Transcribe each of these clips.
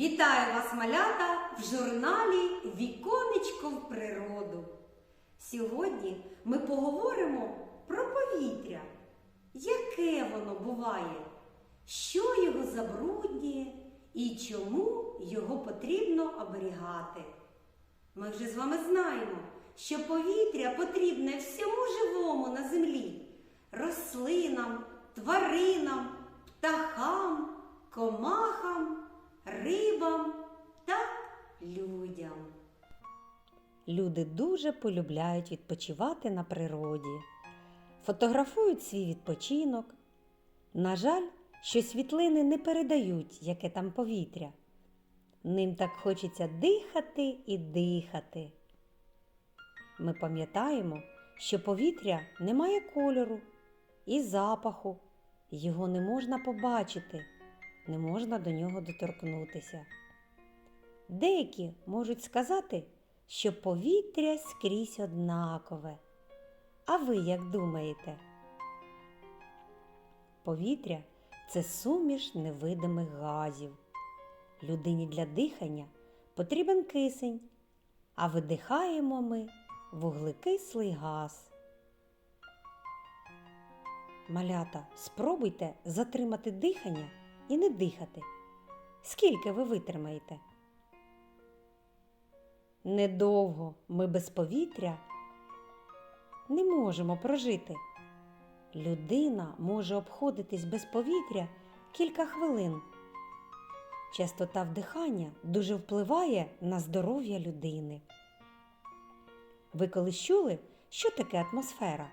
Вітаю вас, малята, в журналі Віконечко в природу. Сьогодні ми поговоримо про повітря. Яке воно буває, що його забруднює і чому його потрібно оберігати. Ми вже з вами знаємо, що повітря потрібне всьому живому на землі рослинам, тваринам, птахам, комахам, рибам та людям. Люди дуже полюбляють відпочивати на природі, фотографують свій відпочинок. На жаль, що світлини не передають, яке там повітря. Ним так хочеться дихати і дихати. Ми пам'ятаємо, що повітря не має кольору і запаху, його не можна побачити, не можна до нього доторкнутися. Деякі можуть сказати, що повітря скрізь однакове. А ви як думаєте? Повітря це суміш невидимих газів. Людині для дихання потрібен кисень, а видихаємо ми вуглекислий газ. Малята, спробуйте затримати дихання і не дихати. Скільки ви витримаєте? Недовго ми без повітря не можемо прожити. Людина може обходитись без повітря кілька хвилин. Частота вдихання дуже впливає на здоров'я людини. Ви колись чули, що таке атмосфера?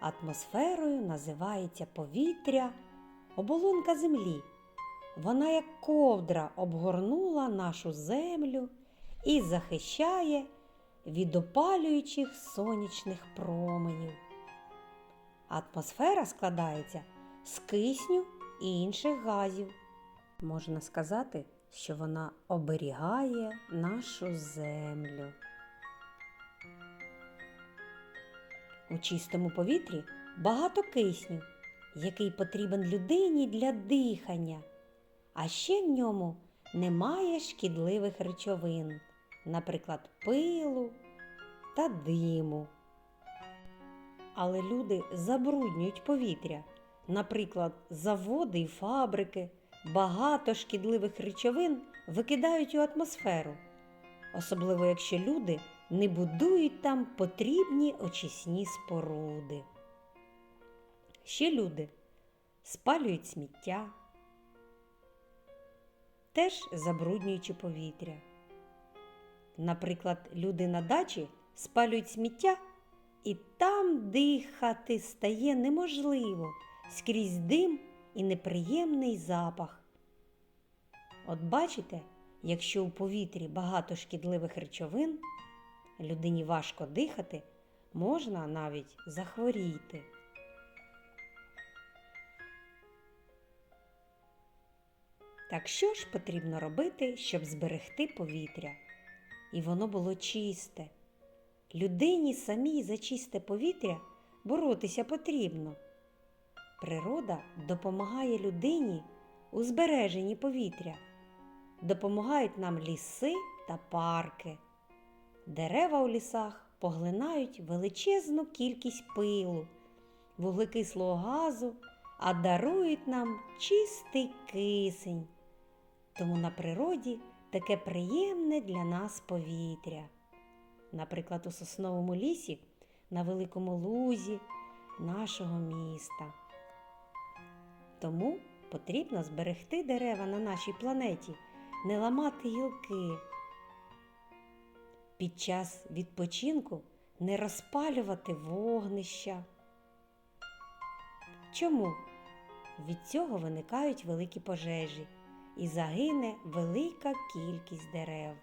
Атмосферою називається повітря, оболонка землі. Вона як ковдра обгорнула нашу землю і захищає від опалюючих сонячних променів. Атмосфера складається з кисню і інших газів. Можна сказати, що вона оберігає нашу землю. У чистому повітрі багато кисню, який потрібен людині для дихання, а ще в ньому немає шкідливих речовин, наприклад, пилу та диму. Але люди забруднюють повітря, наприклад, заводи і фабрики, багато шкідливих речовин викидають у атмосферу, особливо якщо люди не будують там потрібні очисні споруди. Ще люди спалюють сміття, теж забруднюючи повітря. Наприклад, люди на дачі спалюють сміття, і там дихати стає неможливо скрізь дим і неприємний запах. От бачите, якщо у повітрі багато шкідливих речовин, людині важко дихати, можна навіть захворіти. Так що ж потрібно робити, щоб зберегти повітря? І воно було чисте. Людині самій за чисте повітря боротися потрібно. Природа допомагає людині у збереженні повітря. Допомагають нам ліси та парки. Дерева у лісах поглинають величезну кількість пилу, вуглекислого газу, а дарують нам чистий кисень. Тому на природі таке приємне для нас повітря. Наприклад, у сосновому лісі на великому лузі нашого міста. Тому потрібно зберегти дерева на нашій планеті, не ламати гілки. Під час відпочинку не розпалювати вогнища. Чому? Від цього виникають великі пожежі і загине велика кількість дерев.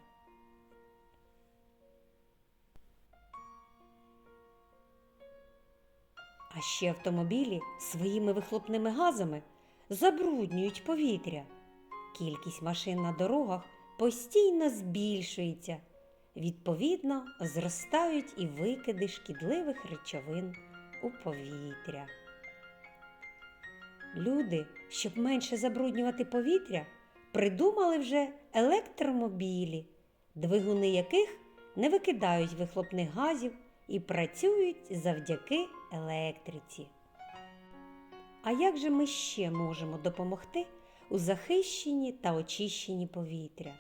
А ще автомобілі своїми вихлопними газами забруднюють повітря. Кількість машин на дорогах постійно збільшується. Відповідно, зростають і викиди шкідливих речовин у повітря. Люди, щоб менше забруднювати повітря, придумали вже електромобілі, двигуни яких не викидають вихлопних газів і працюють завдяки електриці. А як же ми ще можемо допомогти у захищенні та очищенні повітря?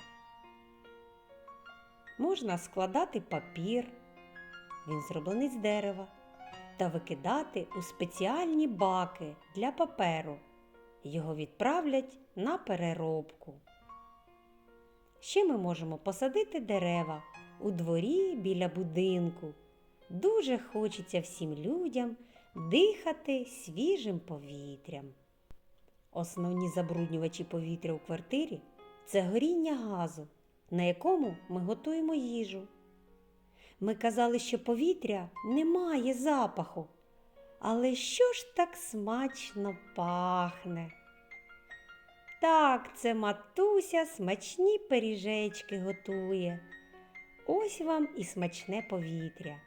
Можна складати папір, він зроблений з дерева, та викидати у спеціальні баки для паперу. Його відправлять на переробку. Ще ми можемо посадити дерева у дворі біля будинку. Дуже хочеться всім людям дихати свіжим повітрям. Основні забруднювачі повітря у квартирі це горіння газу, на якому ми готуємо їжу. Ми казали, що повітря не має запаху. Але що ж так смачно пахне? Так, це матуся смачні пиріжечки готує. Ось вам і смачне повітря.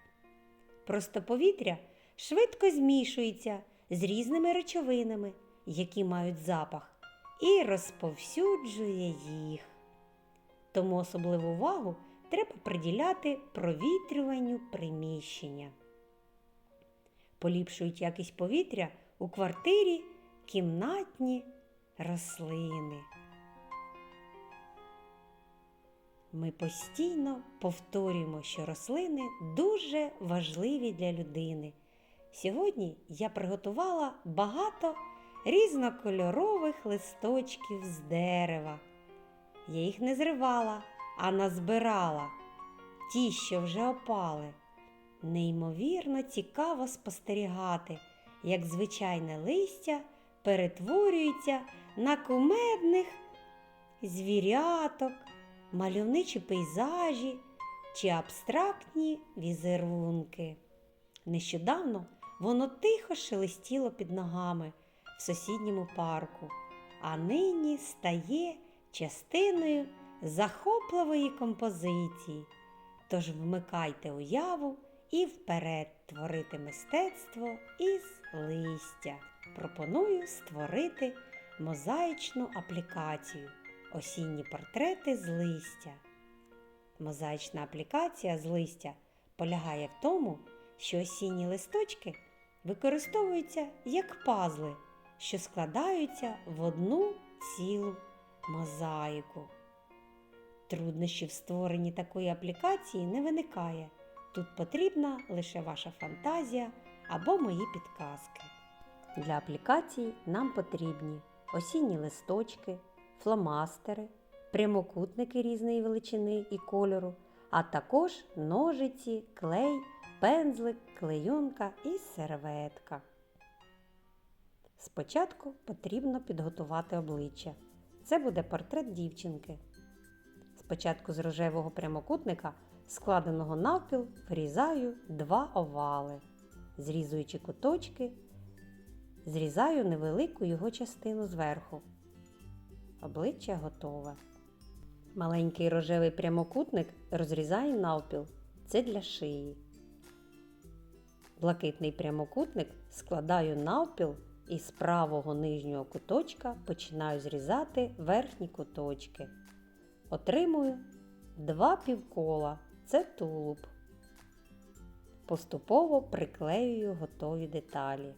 Просто повітря швидко змішується з різними речовинами, які мають запах, і розповсюджує їх. Тому особливу увагу треба приділяти провітрюванню приміщення. Поліпшують якість повітря у квартирі кімнатні рослини. Ми постійно повторюємо, що рослини дуже важливі для людини. Сьогодні я приготувала багато різнокольорових листочків з дерева. Я їх не зривала, а назбирала ті, що вже опали. Неймовірно цікаво спостерігати, як звичайне листя перетворюється на кумедних звіряток, мальовничі пейзажі чи абстрактні візерунки. Нещодавно воно тихо шелестіло під ногами в сусідньому парку, а нині стає частиною захопливої композиції. Тож вмикайте уяву і вперед творити мистецтво із листя. Пропоную створити мозаїчну аплікацію Осінні портрети з листя. Мозаїчна аплікація з листя полягає в тому, що осінні листочки використовуються як пазли, що складаються в одну цілу мозаїку. Труднощів в створенні такої аплікації не виникає. Тут потрібна лише ваша фантазія або мої підказки. Для аплікації нам потрібні осінні листочки, фломастери, прямокутники різної величини і кольору, а також ножиці, клей, пензлик, клейонка і серветка. Спочатку потрібно підготувати обличчя. Це буде портрет дівчинки. Спочатку з рожевого прямокутника, складеного навпіл, вирізаю два овали. Зрізуючи куточки, зрізаю невелику його частину зверху. Обличчя готове. Маленький рожевий прямокутник розрізаю навпіл. Це для шиї. Блакитний прямокутник складаю навпіл і з правого нижнього куточка починаю зрізати верхні куточки. Отримую два півкола це тулуб. Поступово приклеюю готові деталі.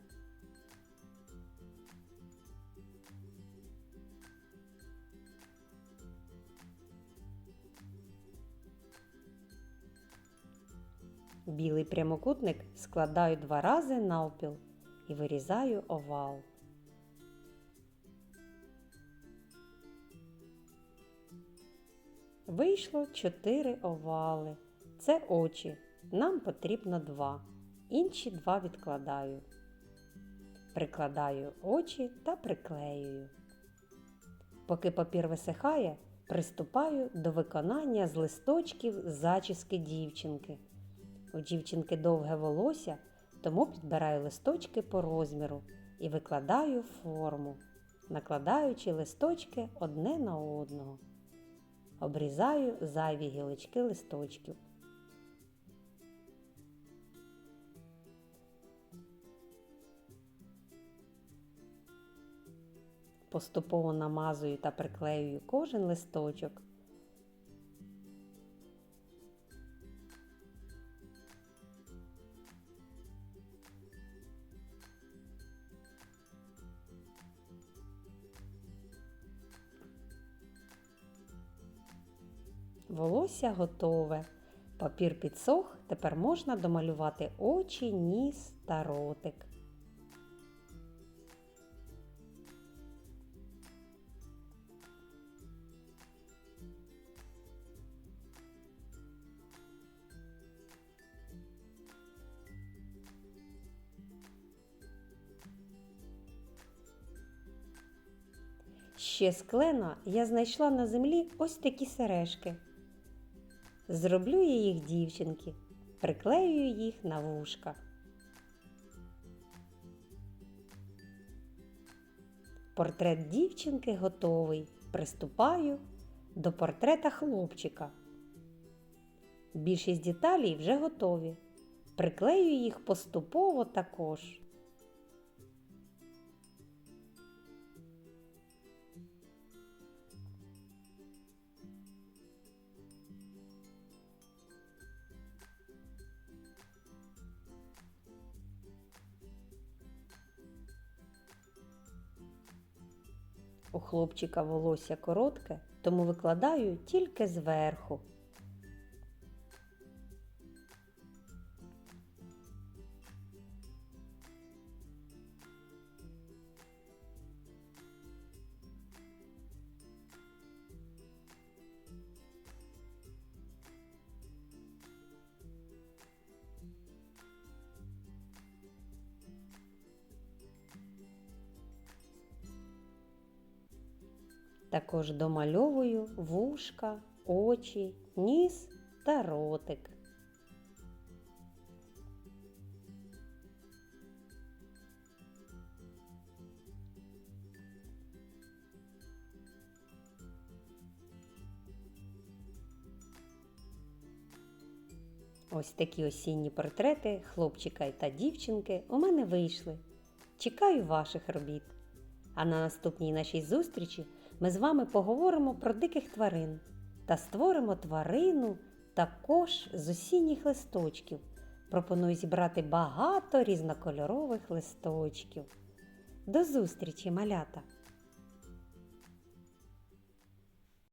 Білий прямокутник складаю два рази навпіл і вирізаю овал. Вийшло чотири овали. Це очі. Нам потрібно два. Інші два відкладаю. Прикладаю очі та приклеюю. Поки папір висихає, приступаю до виконання з листочків зачіски дівчинки. У дівчинки довге волосся, тому підбираю листочки по розміру і викладаю форму, накладаючи листочки одне на одного. Обрізаю зайві гілочки листочків. Поступово намазую та приклеюю кожен листочок. Волосся готове. Папір підсох, тепер можна домалювати очі, ніс та ротик. Ще з клена я знайшла на землі ось такі сережки. Зроблю я їх дівчинки, приклею їх на вушка. Портрет дівчинки готовий. Приступаю до портрета хлопчика. Більшість деталей вже готові. Приклею їх поступово також. У хлопчика волосся коротке, тому викладаю тільки зверху. Також домальовую вушка, очі, ніс та ротик. Ось такі осінні портрети хлопчика та дівчинки у мене вийшли. Чекаю ваших робіт. А на наступній нашій зустрічі ми з вами поговоримо про диких тварин та створимо тварину також з осінніх листочків. Пропоную зібрати багато різнокольорових листочків. До зустрічі, малята!